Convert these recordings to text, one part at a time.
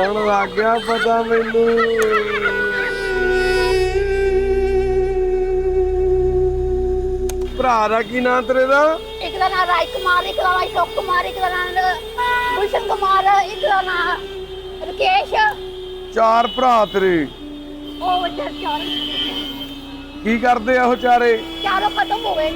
ਹੁਣ ਲੱਗ ਗਿਆ ਪਤਾ ਮੈਨੂੰ। ਭਰਾ ਦਾ ਕੀ ਨਾਂ ਤੇਰੇ ਦਾ? ਇੱਕ ਦਾ ਨਾਮ ਰਾਜ ਕੁਮਾਰ ਇੱਕ ਦਾ ਨਾਮ ਅਸ਼ੋਕ ਕੁਮਾਰ ਇੱਕ ਦਾ ਨਾਮ ਗੁਲਸ਼ਨ ਕੁਮਾਰ ਇੱਕ ਦਾ ਨਾਮ ਰਕੇਸ਼। ਚਾਰ ਭਰਾ ਤੇਰੇ। ਉਹ ਬੱਚੇ ਚਾਰ। ਕੀ ਕਰਦੇ ਆ ਉਹ ਚਾਰੇ? ਚਾਰੋਂ ਖਤਮ ਹੋ ਗਏ।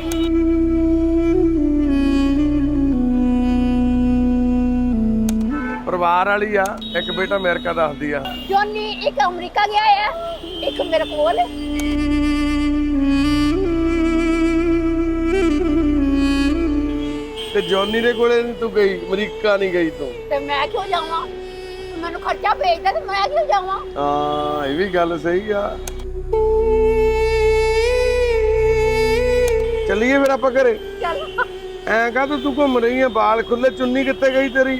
ਪਰਿਵਾਰ ਵਾਲੀ ਆ ਇੱਕ ਬੇਟਾ ਅਮਰੀਕਾ ਦੱਸਦੀ ਆ। ਜੋਨੀ ਇੱਕ ਅਮਰੀਕਾ ਗਿਆ ਹੈ ਇੱਕ ਮੇਰੇ ਕੋਲ। ਤੇ ਜੌਨੀ ਦੇ ਕੋਲੇ ਨੀ ਤੂੰ ਗਈ ਅਮਰੀਕਾ ਨਹੀਂ ਗਈ ਤੂੰ? ਤੇ ਮੈਂ ਕਿਉਂ ਜਾਵਾਂ? ਮੈਨੂੰ ਖਰਚਾ ਭੇਜਦਾ ਤੇ ਮੈਂ ਕਿਉਂ ਜਾਵਾਂ? ਹਾਂ ਇਹ ਵੀ ਗੱਲ ਸਹੀ ਆ। ਚੱਲੀਏ ਫਿਰ ਆਪਾਂ ਘਰੇ। ਚੱਲ। ਐਂ ਕਾ ਤੂੰ ਘੁੰਮ ਰਹੀ ਆ ਬਾਲ ਖੁੱਲੇ ਚੁੰਨੀ ਕਿੱਥੇ ਗਈ ਤੇਰੀ?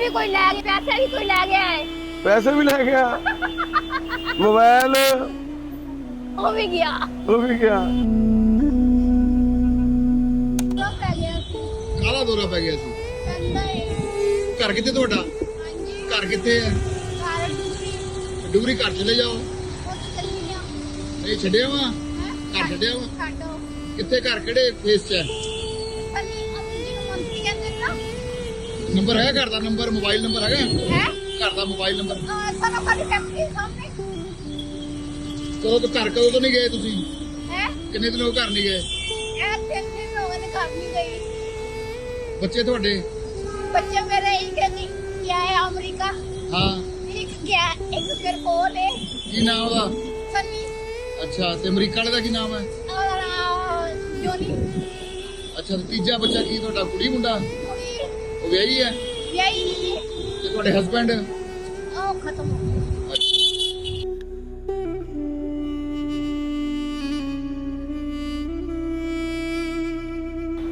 ਵੀ ਕੋਈ ਲੈ ਗਿਆ ਪੈਸੇ ਵੀ ਕੋਈ ਲੈ ਗਿਆ ਹੈ ਪੈਸੇ ਵੀ ਲੈ ਗਿਆ ਮੋਬਾਈਲ। ਉਹ ਵੀ ਗਿਆ। ਉਹ ਵੀ ਗਿਆ। ਉਹ ਪੈ ਗਿਆ। ਕਾਹਦਾ ਦੌਰਾ ਪੈ ਗਿਆ ਸੀ ਕਹਿੰਦਾ ਹੈ ਘਰ ਕਿੱਥੇ ਤੁਹਾਡਾ? ਹਾਂਜੀ। ਘਰ ਕਿੱਥੇ ਹੈ ਦੂਸਰੀ ਡੂਗਰੀ ਘਰ ਚਲੇ ਜਾਓ। ਉਹ ਤਾਂ ਚੱਲੀ ਗਿਆ। ਨਹੀਂ ਛੱਡਿਆ ਵਾ? ਘਰ ਛੱਡਿਆ ਵਾ? ਛੱਡੋ। ਕਿੱਥੇ ਘਰ ਕਿਹੜੇ ਫੇਸ 'ਚ ਹੈ ਨੰਬਰ ਹੈ ਘਰ ਦਾ ਨੰਬਰ ਮੋਬਾਈਲ ਨੰਬਰ ਹੈਗਾ ਹੈ ਘਰ ਦਾ ਮੋਬਾਈਲ ਨੰਬਰ ਆ ਸਾਨੂੰ ਕੱਲੀ ਫੈਕਟਰੀ ਸਾਹਮਣੇ ਕਦੋਂ ਤੋਂ ਘਰ ਕਦੋਂ ਤੋਂ ਨਹੀਂ ਗਏ ਤੁਸੀਂ ਹੈ ਕਿੰਨੇ ਦਿਨ ਹੋ ਘਰ ਨਹੀਂ ਗਏ ਇਹ ਤਿੰਨ ਦਿਨ ਹੋ ਗਏ ਨੇ ਘਰ ਨਹੀਂ ਗਈ ਬੱਚੇ ਤੁਹਾਡੇ ਬੱਚੇ ਮੇਰੇ ਇੱਕ ਨਹੀਂ ਗਿਆ ਹੈ ਅਮਰੀਕਾ ਹਾਂ ਇੱਕ ਗਿਆ ਇੱਕ ਮੇਰੇ ਕੋਲ ਹੈ ਕੀ ਨਾਮ ਉਹਦਾ ਸਨੀ ਅੱਛਾ ਤੇ ਅਮਰੀਕਾ ਵਾਲੇ ਦਾ ਕੀ ਨਾਮ ਹੈ ਔਰ ਜੋਨੀ ਅੱਛਾ ਤੇ ਤੀਜਾ ਬੱਚਾ ਕੀ ਤੁਹਾਡਾ ਕੁੜੀ ਮੁੰਡਾ ਕੁੜੀ ਉਹ ਵਿਆਹੀ ਹੈ? ਵਿਆਹੀ ਨਹੀਂ ਹੈ। ਤੇ ਤੁਹਾਡੇ ਹਸਬੰਡ ਉਹ ਖਤਮ ਹੋ ਗਈ।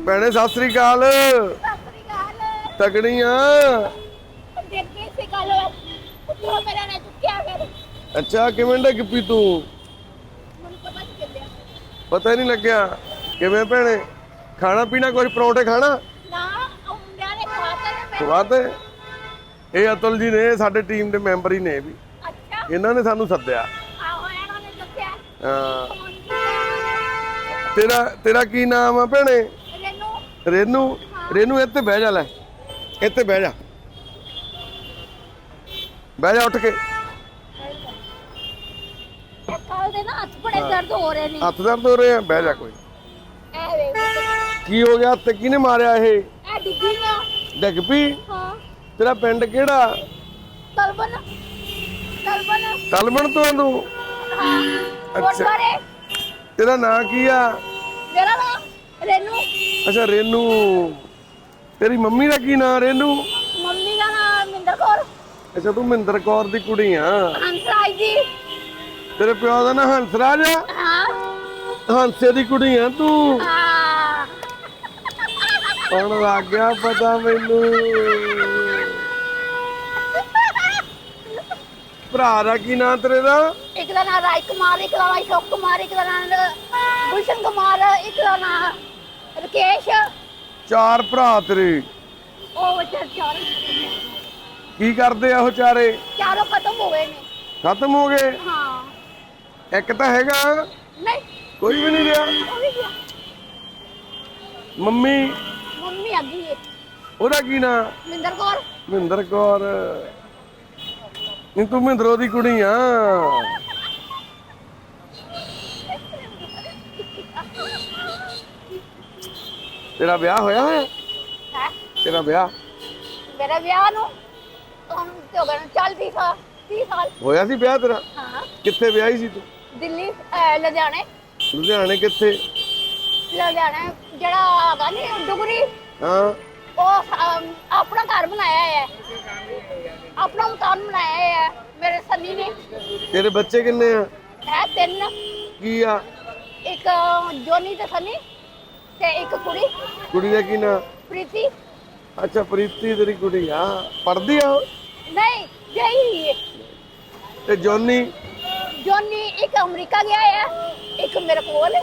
ਭੈਣੇ ਸਤਿ ਸ੍ਰੀ ਅਕਾਲ। ਸਤਿ ਸ੍ਰੀ ਅਕਾਲ। ਤਕੜੀਆਂ। ਦੇਖੀ ਸੀ ਕੱਲ ਉਹ ਮੇਰਾ ਨੇ ਚੁੱਕਿਆ ਫਿਰ ਅੱਛਾ ਕਿਵੇਂ ਡਿੱਗ ਪਈ ਤੂੰ? ਮੈਨੂੰ ਪਤਾ ਨਹੀਂ ਚੱਲਿਆ। ਪਤਾ ਹੀ ਨਹੀਂ ਲੱਗਿਆ। ਕਿਵੇਂ ਭੈਣੇ? ਖਾਣਾ ਪੀਣਾ ਕੁਝ ਪਰੌਂਠੇ ਖਾਣਾ? ਸਵਾਦ ਹੈ। ਇਹ ਅਤੁਲ ਜੀ ਨੇ ਸਾਡੇ ਟੀਮ ਦੇ ਮੈਂਬਰ ਹੀ ਨੇ ਵੀ। ਅੱਛਾ। ਇਹਨਾਂ ਨੇ ਸਾਨੂੰ ਸੱਦਿਆ। ਆਹੋ ਇਹਨਾਂ ਨੇ ਦੱਸਿਆ। ਹਾਂ। ਫੋਨ ਕੀਤਾ। ਤੇਰਾ ਤੇਰਾ ਕੀ ਨਾਮ ਆ ਭੈਣੇ? ਰੇਨੂ। ਰੇਨੂ ਰੇਨੂ ਇੱਥੇ ਬਹਿ ਜਾ ਲੈ। ਇੱਥੇ ਬਹਿ ਜਾ। ਬਹਿ ਜਾ ਉੱਠ ਕੇ। ਕੱਲ ਦੇ ਨਾ ਹੱਥ ਬੜੇ ਦਰਦ ਹੋ ਰਹੇ ਨੇ। ਹੱਥ ਦਰਦ ਹੋ ਰਹੇ ਆ? ਬਹਿ ਜਾ ਕੋਈ। ਕੀ ਹੋ ਗਿਆ? ਤੇ ਕਿਹਨੇ ਮਾਰਿਆ ਇਹ? ਇਹ ਡਿੱਗੀ ਨਾ ਡਿੱਗ ਪਈ? ਹਾਂ। ਤੇਰਾ ਪਿੰਡ ਕਿਹੜਾ? ਤਲਬਨ ਤਲਬਨ ਤਲਮਣ ਤੋਂ ਤੂੰ? ਅੱਛਾ। ਤੇਰਾ ਨਾਂ ਕੀ ਆ? ਮੇਰਾ ਨਾਮ ਰੇਨੂ। ਅੱਛਾ ਰੇਨੂ। ਤੇਰੀ ਮੰਮੀ ਦਾ ਕੀ ਨਾਂ ਰੇਨੂ? ਮੰਮੀ ਦਾ ਨਾਮ ਮਿੰਦਰ ਕੌਰ। ਅੱਛਾ ਤੂੰ ਮਹਿੰਦਰ ਕੌਰ ਦੀ ਕੁੜੀ ਆ। ਹੰਸਰਾਜ ਜੀ ਤੇਰੇ ਪਿਓ ਦਾ ਨਾਂ ਹੰਸਰਾਜ ਆ? ਹਾਂ। ਹੰਸੇ ਦੀ ਕੁੜੀ ਆ ਤੂੰ? ਹਾਂ। ਹੁਣ ਲੱਗ ਗਿਆ ਪਤਾ ਮੈਨੂੰ। ਭਰਾ ਦਾ ਕੀ ਨਾਂ ਤੇਰੇ ਦਾ? ਇੱਕ ਦਾ ਨਾਮ ਰਾਜ ਕੁਮਾਰ ਇੱਕ ਦਾ ਨਾਮ ਅਸ਼ੋਕ ਕੁਮਾਰ ਇੱਕ ਦਾ ਨਾਮ ਗੁਲਸ਼ਨ ਕੁਮਾਰ ਇੱਕ ਦਾ ਨਾਮ ਰਕੇਸ਼। ਚਾਰ ਭਰਾ ਤੇਰੇ। ਉਹ ਬੱਚੇ ਚਾਰ ਕੀ ਕਰਦੇ ਆ ਉਹ ਚਾਰੇ? ਚਾਰੋਂ ਖਤਮ ਹੋ ਗਏ ਨੇ। ਖਤਮ ਹੋ ਗਏ? ਹਾਂ। ਇੱਕ ਤਾਂ ਹੈਗਾ। ਨਹੀਂ। ਕੋਈ ਵੀ ਨਹੀਂ ਰਿਹਾ। ਉਹ ਵੀ ਗਿਆ। ਮੰਮੀ ਮੰਮੀ ਅੱਗੀ ਹੈ ਉਹਦਾ ਕੀ ਨਾਂ? ਮਿੰਦਰ ਕੌਰ। ਮਹਿੰਦਰ ਕੌਰ। ਨਹੀਂ ਤੂੰ ਮਹਿੰਦਰੋ ਦੀ ਕੁੜੀ ਆ। ਤੇਰਾ ਵਿਆਹ ਹੋਇਆ ਹੋਇਆ? ਹੈ? ਤੇਰਾ ਵਿਆਹ? ਮੇਰੇ ਵਿਆਹ ਨੂੰ? ਹੁਣ ਤੇ ਹੋ ਗਏ ਨੇ 40 ਸਾਲ 30 ਸਾਲ। ਹੋਇਆ ਸੀ ਵਿਆਹ ਤੇਰਾ? ਹਾਂ। ਕਿੱਥੇ ਵਿਆਹੀ ਸੀ ਤੂੰ? ਦਿੱਲੀ ਅਹ, ਲੁਧਿਆਣੇ। ਲੁਧਿਆਣੇ ਕਿੱਥੇ? ਲੁਧਿਆਣੇ ਜਿਹੜਾ ਹੈਗਾ ਨਹੀਂ ਡੁਗਰੀ? ਹਾਂ। ਉਹ ਅਮ, ਆਪਣਾ ਘਰ ਬਣਾਇਆ ਹੈ ਆਪਣਾ ਮਕਾਨ ਬਣਾਇਆ ਹੈ ਮੇਰੇ ਸੰਨੀ ਨੇ। ਤੇਰੇ ਬੱਚੇ ਕਿੰਨੇ ਆ? ਹੈ ਤਿੰਨ। ਕੀ ਆ? ਇੱਕ ਜੋਨੀ ਤੇ ਸੰਨੀ ਤੇ ਇੱਕ ਕੁੜੀ। ਕੁੜੀ ਦਾ ਕੀ ਨਾਂ? ਪ੍ਰੀਤੀ। ਅੱਛਾ ਪ੍ਰੀਤੀ ਤੇਰੀ ਕੁੜੀ ਆ। ਪੜਦੀ ਆ ਉਹ? ਨਹੀਂ ਜਈ ਤੇ ਜੋਨੀ? ਜੋਨੀ ਇੱਕ ਅਮਰੀਕਾ ਗਿਆ ਹੈ ਇੱਕ ਮੇਰੇ ਕੋਲ। ਹੈ।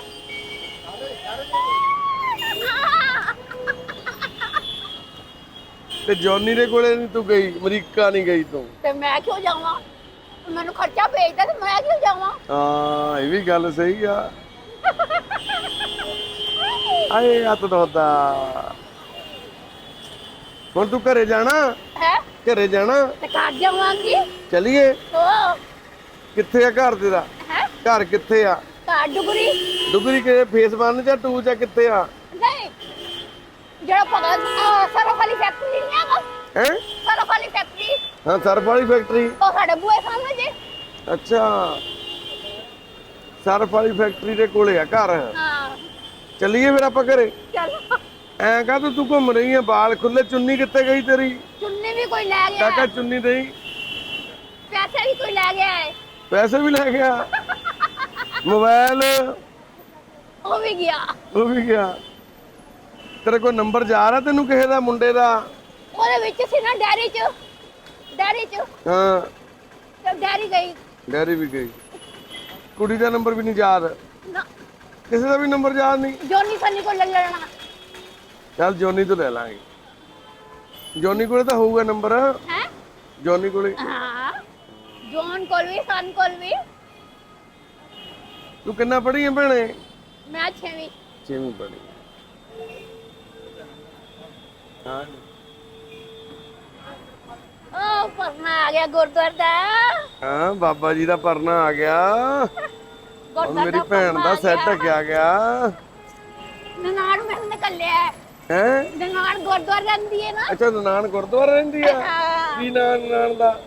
ਤੇ ਜੌਨੀ ਦੇ ਕੋਲੇ ਨਹੀਂ ਤੂੰ ਗਈ ਅਮਰੀਕਾ ਨਹੀਂ ਗਈ ਤੂੰ? ਤੇ ਮੈਂ ਕਿਉਂ ਜਾਵਾਂ? ਮੈਨੂੰ ਖਰਚਾ ਭੇਜਦਾ ਤੇ ਮੈਂ ਕਿਉਂ ਜਾਵਾਂ? ਹਾਂ ਇਹ ਵੀ ਗੱਲ ਸਹੀ ਆ। ਆਏ ਹੱਥ ਦੋਦਾ ਹੁਣ ਤੂੰ ਘਰੇ ਜਾਣਾ? ਹੈ? ਘਰੇ ਜਾਣਾ? ਤੇ ਘਰ ਜਾਵਾਂਗੀ। ਚਲੀਏ? ਉਹ ਕਿੱਥੇ ਆ ਘਰ ਤੇਰਾ? ਹੈ? ਘਰ ਕਿੱਥੇ ਆ? ਘਰ ਡੁਗਰੀ। ਡੁਗਰੀ ਕੇ ਫੇਸ 1 ਜਾਂ 2 ਜਾਂ ਕਿੱਥੇ ਆ? ਨਹੀਂ ਜਿਹੜਾ ਭਗਤ ਸਰਫ ਵਾਲੀ ਫੈਕਟਰੀ ਨਹੀਂ ਹੈਗਾ ਹੈ? ਸਰਫ ਵਾਲੀ ਫੈਕਟਰੀ ਹਾਂ ਸਰਫ ਵਾਲੀ ਫੈਕਟਰੀ ਉਹ ਸਾਡੇ ਬੂਏ ਸਾਹਮਣੇ ਜੇ। ਅੱਛਾ। ਸਰਫ ਵਾਲੀ ਫੈਕਟਰੀ ਦੇ ਕੋਲੇ ਆ ਘਰ। ਹਾਂ। ਚੱਲੀਏ ਫਿਰ ਆਪਾਂ ਘਰੇ। ਚਲ। ਐਂ ਕਾ ਤੂੰ ਘੁੰਮ ਰਹੀ ਆ ਬਾਲ ਖੁੱਲੇ ਚੁੰਨੀ ਕਿੱਥੇ ਗਈ ਤੇਰੀ? ਚੁੰਨੀ ਵੀ ਕੋਈ ਲੈ ਗਿਆ। ਕਾਕਾ ਚੁੰਨੀ ਦੇਈ। ਪੈਸੇ ਵੀ ਕੋਈ ਲੈ ਗਿਆ ਹੈ ਪੈਸੇ ਵੀ ਲੈ ਗਿਆ। ਮੋਬਾਈਲ ਉਹ ਵੀ ਗਿਆ। ਉਹ ਵੀ ਗਿਆ। ਤੇਰੇ ਕੋਲ ਨੰਬਰ ਜਾ ਰਿਹਾ ਤੈਨੂੰ ਕਿਸੇ ਦਾ ਮੁੰਡੇ ਦਾ? ਉਹਦੇ ਵਿੱਚ ਸੀ ਨਾ ਡੈਰੀ ਚ। ਡੈਰੀ ਚ। ਹਾਂ। ਤੇ ਡੈਰੀ ਗਈ। ਡੈਰੀ ਵੀ ਗਈ। ਕੁੜੀ ਦਾ ਨੰਬਰ ਵੀ ਨਹੀਂ ਯਾਦ। ਨਾ। ਕਿਸੇ ਦਾ ਵੀ ਨੰਬਰ ਯਾਦ ਨਹੀਂ? ਜੋਨੀ ਸਨੀ ਕੋਲ ਲੈ ਲੈਣਾ। ਚੱਲ ਜੋਨੀ ਤੋਂ ਲੈ ਲਾਂਗੇ। ਜੋਨੀ ਕੋਲੇ ਤਾਂ ਹੋਊਗਾ ਨੰਬਰ। ਹੈ? ਜੋਨੀ ਕੋਲੇ। ਹਾਂ। ਜੋਨ ਕੋਲ ਵੀ ਸਨ ਕੋਲ ਵੀ। ਤੂੰ ਕਿੰਨਾ ਪੜ੍ਹੀ ਹੈ ਭੈਣੇ? ਮੈਂ ਛੇਵੀਂ। ਛੇਵੀਂ ਪੜ੍ਹੀ। ਹਾਂ। ਉਹ ਪਰਨਾ ਆ ਗਿਆ ਗੁਰਦੁਆਰ ਦਾ। ਹਾਂ ਬਾਬਾ ਜੀ ਦਾ ਪਰਨਾ ਆ ਗਿਆ। ਹੁਣ ਗੁਰਦੁਆਰ ਮੇਰੀ ਭੈਣ ਦਾ ਸੈੱਟ ਆ ਗਿਆ। ਨਨਾਣ ਮੈਨੂੰ ਨਿਕਲਿਆ ਹੈ? ਨਨਾਣ ਗੁਰਦੁਆਰ ਰਹਿੰਦੀ ਹੈ ਨਾ। ਅੱਛਾ ਨਾਨ ਗੁਰਦੁਆਰਾ ਰਹਿੰਦੀ ਆ? ਹਾਂ। ਕੀ ਨਾਨ ਨਾਨ ਦਾ?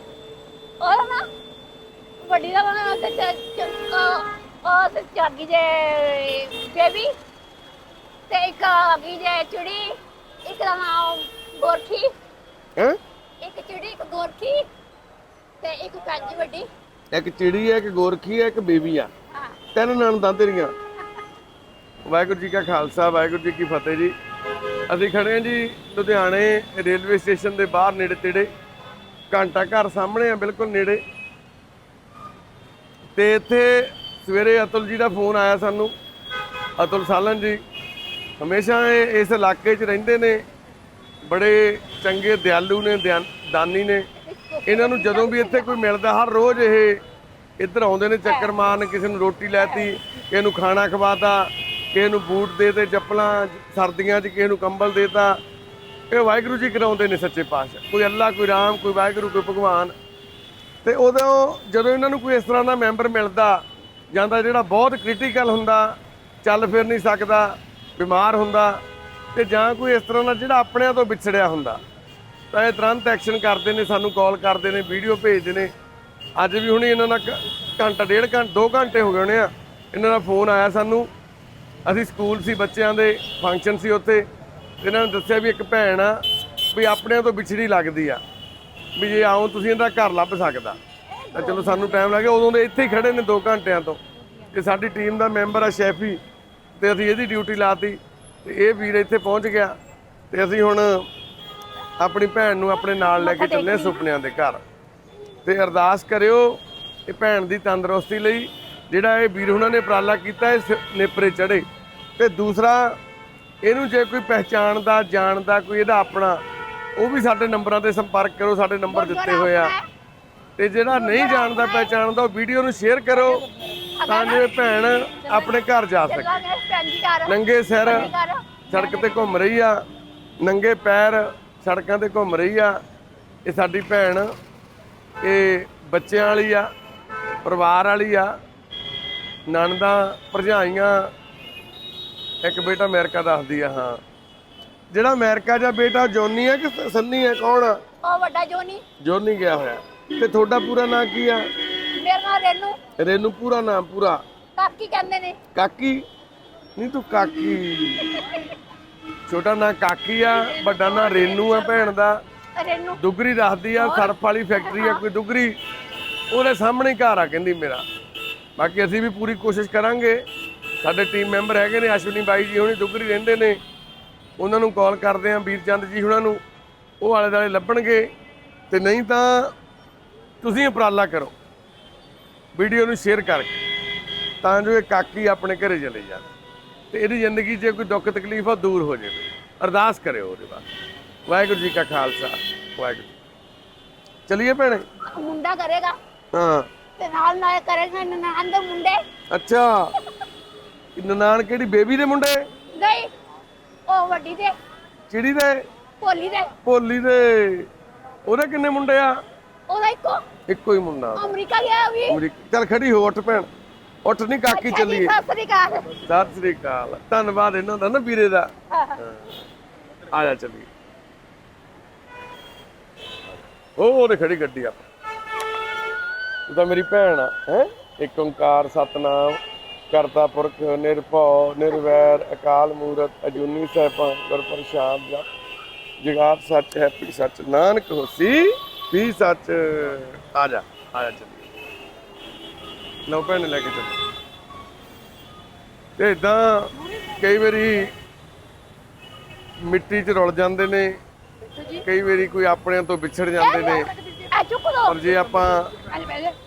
ਉਹ ਨਾ ਵੱਡੀ ਦਾ ਬਣਾ ਤੇ ਚ- ਚ- ਉਹ- ਉਹ ਤੇ ਚਾਗੀ ਜੇ ਬੇਬੀ ਤੇ ਇੱਕ ਆ ਗਈ ਜੇ ਚਿੜੀ ਇੱਕ ਦਾ ਨਾਮ ਗੋਰਖੀ। ਹੈ? ਇੱਕ ਚਿੜੀ ਇੱਕ ਗੋਰਖੀ ਤੇ ਇੱਕ ਪੈਂਜੀ ਵੱਡੀ। ਇੱਕ ਚਿੜੀ ਹੈ ਇੱਕ ਗੋਰਖੀ ਹੈ ਇੱਕ ਬੇਬੀ ਆ। ਹਾਂ। ਤਿੰਨ ਨਣਦਾਂ ਤੇਰੀਆਂ। ਵਾਹਿਗੁਰੂ ਜੀ ਕਾ ਖਾਲਸਾ ਵਾਹਿਗੁਰੂ ਜੀ ਕੀ ਫਤਿਹ ਜੀ। ਅਸੀਂ ਖੜੇ ਹਾਂ ਜੀ ਲੁਧਿਆਣੇ ਰੇਲਵੇ ਸਟੇਸ਼ਨ ਦੇ ਬਾਹਰ ਨੇੜੇ ਤੇੜੇ। ਘੰਟਾ ਘਰ ਸਾਹਮਣੇ ਆ ਬਿਲਕੁਲ ਨੇੜੇ। ਤੇ ਇੱਥੇ ਸਵੇਰੇ ਅਤੁਲ ਜੀ ਦਾ ਫੋਨ ਆਇਆ ਸਾਨੂੰ। ਅਤੁਲ ਸਾਲਨ ਜੀ, ਹਮੇਸ਼ਾ ਇਹ ਇਸ ਇਲਾਕੇ 'ਚ ਰਹਿੰਦੇ ਨੇ, ਬੜੇ ਚੰਗੇ ਦਿਆਲੂ ਨੇ ਦਿਆਨ- ਦਾਨੀ ਨੇ। ਇਹਨਾਂ ਨੂੰ ਜਦੋਂ ਵੀ ਇੱਥੇ ਕੋਈ ਮਿਲਦਾ, ਹਰ ਰੋਜ਼ ਇਹ ਇੱਧਰ ਆਉਂਦੇ ਨੇ, ਚੱਕਰ ਮਾਰਨ, ਕਿਸੇ ਨੂੰ ਰੋਟੀ ਲੈਤੀ, ਕਿਸੇ ਨੂੰ ਖਾਣਾ ਖਵਾਤਾ, ਕਿਸੇ ਨੂੰ ਬੂਟ ਦੇ ਤੇ ਚੱਪਲਾਂ, ਸਰਦੀਆਂ 'ਚ ਕਿਸੇ ਨੂੰ ਕੰਬਲ ਦੇਤਾ। ਇਹ ਵਾਹਿਗੁਰੂ ਜੀ ਕਰਾਉਂਦੇ ਨੇ ਸੱਚੇ ਪਾਤਸ਼ਾਹ। ਕੋਈ ਅੱਲਾ ਕੋਈ ਰਾਮ, ਕੋਈ ਵਾਹਿਗੁਰੂ, ਕੋਈ ਭਗਵਾਨ। ਤੇ ਉਦੋਂ ਜਦੋਂ ਇਹਨਾਂ ਨੂੰ ਕੋਈ ਇਸ ਤਰ੍ਹਾਂ ਦਾ ਮੈਂਬਰ ਮਿਲਦਾ ਜਾਂ ਤਾਂ ਜਿਹੜਾ ਬਹੁਤ ਕ੍ਰਿਟੀਕਲ ਹੁੰਦਾ, ਚੱਲ ਫਿਰ ਨਹੀਂ ਸਕਦਾ, ਬਿਮਾਰ ਹੁੰਦਾ, ਤੇ ਜਾਂ ਕੋਈ ਇਸ ਤਰ੍ਹਾਂ ਦਾ ਜਿਹੜਾ ਆਪਣਿਆਂ ਤੋਂ ਵਿਛੜਿਆ ਹੁੰਦਾ। ਤਾਂ ਇਹ ਤੁਰੰਤ ਐਕਸ਼ਨ ਕਰਦੇ ਨੇ, ਸਾਨੂੰ ਕਾਲ ਕਰਦੇ ਨੇ ਵੀਡੀਓ ਭੇਜਦੇ ਨੇ। ਅੱਜ ਵੀ ਹੁਣੀ ਇਹਨਾਂ ਨਾਲ ਘੰਟਾ, ਡੇਢ ਘੰਟਾ 2 ਘੰਟੇ ਹੋ ਗਏ ਹੋਣੇ ਆ। ਇਹਨਾਂ ਦਾ ਫੋਨ ਆਇਆ ਸਾਨੂੰ। ਅਸੀਂ ਸਕੂਲ ਸੀ ਬੱਚਿਆਂ ਦੇ ਫੰਕਸ਼ਨ ਸੀ ਉੱਥੇ। ਇਹਨਾਂ ਨੇ ਦੱਸਿਆ ਵੀ ਇੱਕ ਭੈਣ ਆ, ਵੀ ਆਪਣਿਆਂ ਤੋਂ ਵਿਛੜੀ ਲੱਗਦੀ ਆ। ਵੀ ਜੇ ਆਓ ਤੁਸੀਂ ਇਹਦਾ ਘਰ ਲੱਭ ਸਕਦਾ। ਤਾਂ ਚਲੋ ਸਾਨੂੰ ਟਾਈਮ ਲੱਗਿਆ ਉਦੋਂ ਦੇ ਇੱਥੇ ਹੀ ਖੜੇ ਨੇ 2 ਘੰਟਿਆਂ ਤੋਂ। ਤੇ ਸਾਡੀ ਟੀਮ ਦਾ ਮੈਂਬਰ ਆ ਸ਼ੈਫੀ। ਤੇ ਅਸੀਂ ਇਹਦੀ ਡਿਊਟੀ ਲਾਤੀ। ਤੇ ਇਹ ਵੀਰ ਇੱਥੇ ਪਹੁੰਚ ਗਿਆ। ਤੇ ਅਸੀਂ ਹੁਣ ਆਪਣੀ ਭੈਣ ਨੂੰ ਆਪਣੇ ਨਾਲ ਲੈ ਕੇ ਚੱਲੇ ਸੁਪਨਿਆਂ ਦੇ ਘਰ। ਤੇ ਅਰਦਾਸ ਕਰਿਓ ਇਹ ਭੈਣ ਦੀ ਤੰਦਰੁਸਤੀ ਲਈ ਜਿਹੜਾ ਇਹ ਵੀਰ ਉਹਨਾਂ ਨੇ ਉਪਰਾਲਾ ਕੀਤਾ ਇਹ ਨੇਪਰੇ ਚੜੇ ਤੇ ਦੂਸਰਾ ਇਹਨੂੰ ਜੇ ਕੋਈ ਪਹਿਚਾਣਦਾ ਜਾਣਦਾ ਕੋਈ ਇਹਦਾ ਆਪਣਾ ਉਹ ਵੀ ਸਾਡੇ ਨੰਬਰਾਂ ਤੇ ਸੰਪਰਕ ਕਰੋ ਸਾਡੇ ਨੰਬਰ ਦਿੱਤੇ ਹੋਏ ਆ। ਤੇ ਜਿਹੜਾ ਨਹੀਂ ਜਾਣਦਾ ਪਹਿਚਾਣਦਾ ਉਹ ਵੀਡੀਓ ਨੂੰ ਸ਼ੇਅਰ ਕਰੋ ਤਾਂ ਜੋ ਇਹ ਭੈਣ ਆਪਣੇ ਘਰ ਜਾ ਸਕੇ। ਨੰਗੇ ਸਿਰ ਸੜਕ ਤੇ ਘੁੰਮ ਰਹੀ ਆ ਨੰਗੇ ਪੈਰ ਸੜਕਾਂ ਤੇ ਘੁੰਮ ਰਹੀ ਆ। ਇਹ ਸਾਡੀ ਭੈਣ ਇਹ ਬੱਚਿਆਂ ਵਾਲੀ ਆ ਪਰਿਵਾਰ ਵਾਲੀ ਆ ਨਣਦਾਂ ਭਰਜਾਈਆਂ। ਇੱਕ ਬੇਟਾ ਅਮਰੀਕਾ ਦੱਸਦੀ ਆ ਹਾਂ। ਜਿਹੜਾ ਅਮਰੀਕਾ ਦਾ ਬੇਟਾ ਜੋਨੀ ਆ ਕਿ ਸੰਨੀ ਆ ਕੌਣ ਆ? ਉਹ ਵੱਡਾ ਜੋਨੀ। ਜੋਨੀ ਗਿਆ ਹੋਇਆ। ਤੇ ਤੁਹਾਡਾ ਪੂਰਾ ਨਾਂ ਕੀ ਆ? ਮੇਰਾ ਨਾਮ ਰੇਨੂ। ਰੇਨੂ ਪੂਰਾ ਨਾਮ ਪੂਰਾ। ਕਾਕੀ ਕਹਿੰਦੇ ਨੇ। ਕਾਕੀ? ਨਹੀਂ ਤੂੰ ਕਾਕੀ। ਛੋਟਾ ਨਾਂ ਕਾਕੀ ਆ ਵੱਡਾ ਨਾਂ ਰੇਨੂ ਆ ਭੈਣ ਦਾ। ਰੇਨੂ। ਦੁਗਰੀ ਦੱਸਦੀ ਆ ਸਰਫ ਵਾਲੀ ਫੈਕਟਰੀ ਆ ਕੋਈ ਦੁਗਰੀ ਉਹਦੇ ਸਾਹਮਣੇ ਘਰ ਆ ਕਹਿੰਦੀ ਮੇਰਾ। ਬਾਕੀ ਅਸੀਂ ਵੀ ਪੂਰੀ ਕੋਸ਼ਿਸ਼ ਕਰਾਂਗੇ। ਸਾਡੇ ਟੀਮ ਮੈਂਬਰ ਹੈਗੇ ਨੇ ਅਸ਼ਵਨੀ ਬਾਈ ਜੀ ਹੁਣੀ ਦੁਗਰੀ ਰਹਿੰਦੇ ਨੇ। ਉਹਨਾਂ ਨੂੰ ਕਾਲ ਕਰਦੇ ਆ ਵੀਰਚੰਦ ਜੀ ਹੁਣਾਂ ਨੂੰ। ਉਹ ਆਲੇ ਦਾਲੇ ਲੱਭਣਗੇ। ਤੇ ਨਹੀਂ ਤਾਂ ਤੁਸੀਂ ਉਪਰਾਲਾ ਕਰੋ। ਵੀਡੀਓ ਨੂੰ ਸ਼ੇਅਰ ਕਰਕੇ ਤਾਂ ਜੋ ਇਹ ਕਾਕੀ ਆਪਣੇ ਘਰੇ ਚਲੇ ਜਾਣ। ਤੇ ਇਹਦੀ ਜ਼ਿੰਦਗੀ 'ਚ ਕੋਈ ਦੁੱਖ ਤਕਲੀਫ ਆ ਦੂਰ ਹੋ ਜਾਵੇ। ਅਰਦਾਸ ਕਰਿਓ ਉਹਦੇ ਬਾਅਦ ਵਾਹਿਗੁਰੂ ਜੀ ਕਾ ਖਾਲਸਾ ਵਾਹਿਗੁਰੂ ਚਲਿਏ ਭੈਣੇ? ਮੁੰਡਾ ਕਰੇਗਾ। ਹਾਂ। ਤੇ ਨਾਲ ਨਾਲ ਕਰੇਗਾ ਨਨਾਣ ਦੇ ਮੁੰਡੇ। ਅੱਛਾ। ਨਨਾਣ ਕਿਹੜੀ ਬੇਬੀ ਦੇ ਮੁੰਡੇ? ਗਈ ਉਹ ਵੱਡੀ ਦੇ। ਚਿੜੀ ਦੇ? ਭੋਲੀ ਦੇ। ਭੋਲੀ ਦੇ। ਉਹਦੇ ਕਿੰਨੇ ਮੁੰਡੇ ਆ? ਉਹਦਾ ਇੱਕੋ? ਇੱਕੋ ਹੀ ਮੁੰਡਾ। ਅਮਰੀਕਾ ਗਿਆ ਵੀ? ਅਮਰੀਕਾ ਚੱਲ ਖੜੀ ਹੋ ਉੱਠ ਭੈਣ। ਉੱਠ ਨਹੀਂ ਕਾਕੀ ਚੱਲੀਏ। ਸਤਿ ਸ੍ਰੀ ਅਕਾਲ। ਸਤਿ ਸ੍ਰੀ ਅਕਾਲ। ਧੰਨਵਾਦ ਇਹਨਾਂ ਦਾ ਨਾ ਵੀਰੇ ਦਾ। ਆ ਜਾ ਚੱਲੀਏ। ਉਹ ਉਹਦੇ ਖੜੀ ਗੱਡੀ ਆ ਉਹ ਤਾਂ ਮੇਰੀ ਭੈਣ ਆ ਹੈ? ਇੱਕ ਓੰਕਾਰ ਸਤਨਾਮ ਕਰਤਾ ਪੁਰਖ ਨਿਰਭਉ ਨਿਰਵੈਰ ਅਕਾਲ ਮੂਰਤ ਅਜੂਨੀ ਸੈਭੰ ਗੁਰ ਪ੍ਰਸਾਦ ਜਗਾਤ ਸੱਚ ਹੈ ਪੀ ਸੱਚ। ਨਾਨਕ ਹੋਸੀ। ਵੀ ਸੱਚ ਆ ਜਾ ਆ ਜਾ ਚੱਲੀਏ ਲਓ ਭੈਣ ਲੈ ਕੇ ਚੱਲ। ਤੇ ਇਦਾਂ ਕਈ ਵਾਰੀ ਮਿੱਟੀ 'ਚ ਰੁਲ ਜਾਂਦੇ ਨੇ ਕਈ ਵਾਰੀ ਕੋਈ ਆਪਣਿਆਂ ਤੋਂ ਵਿਛੜ ਜਾਂਦੇ ਨੇ। ਆ ਚੁੱਕ ਪਰ ਜੇ ਆਪਾਂ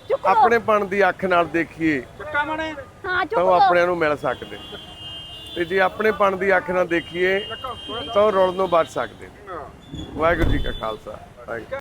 ਚੁੱਕ ਆਪਣੇ ਪਣ ਦੀ ਅੱਖ ਨਾਲ ਦੇਖੀਏ ਹਾਂ? ਤਾਂ ਉਹ ਆਪਣਿਆਂ ਨੂੰ ਮਿਲ ਸਕਦੇ ਨੇ। ਤੇ ਜੇ ਆਪਣੇ ਪਣ ਦੀ ਅੱਖ ਨਾਲ ਦੇਖੀਏ ਤਾਂ ਉਹ ਰੁਲਣੋਂ ਬਚ ਸਕਦੇ ਨੇ। ਵਾਹਿਗੁਰੂ ਜੀ ਕਾ ਖਾਲਸਾ ਵਾਹਿਗੁਰੂ।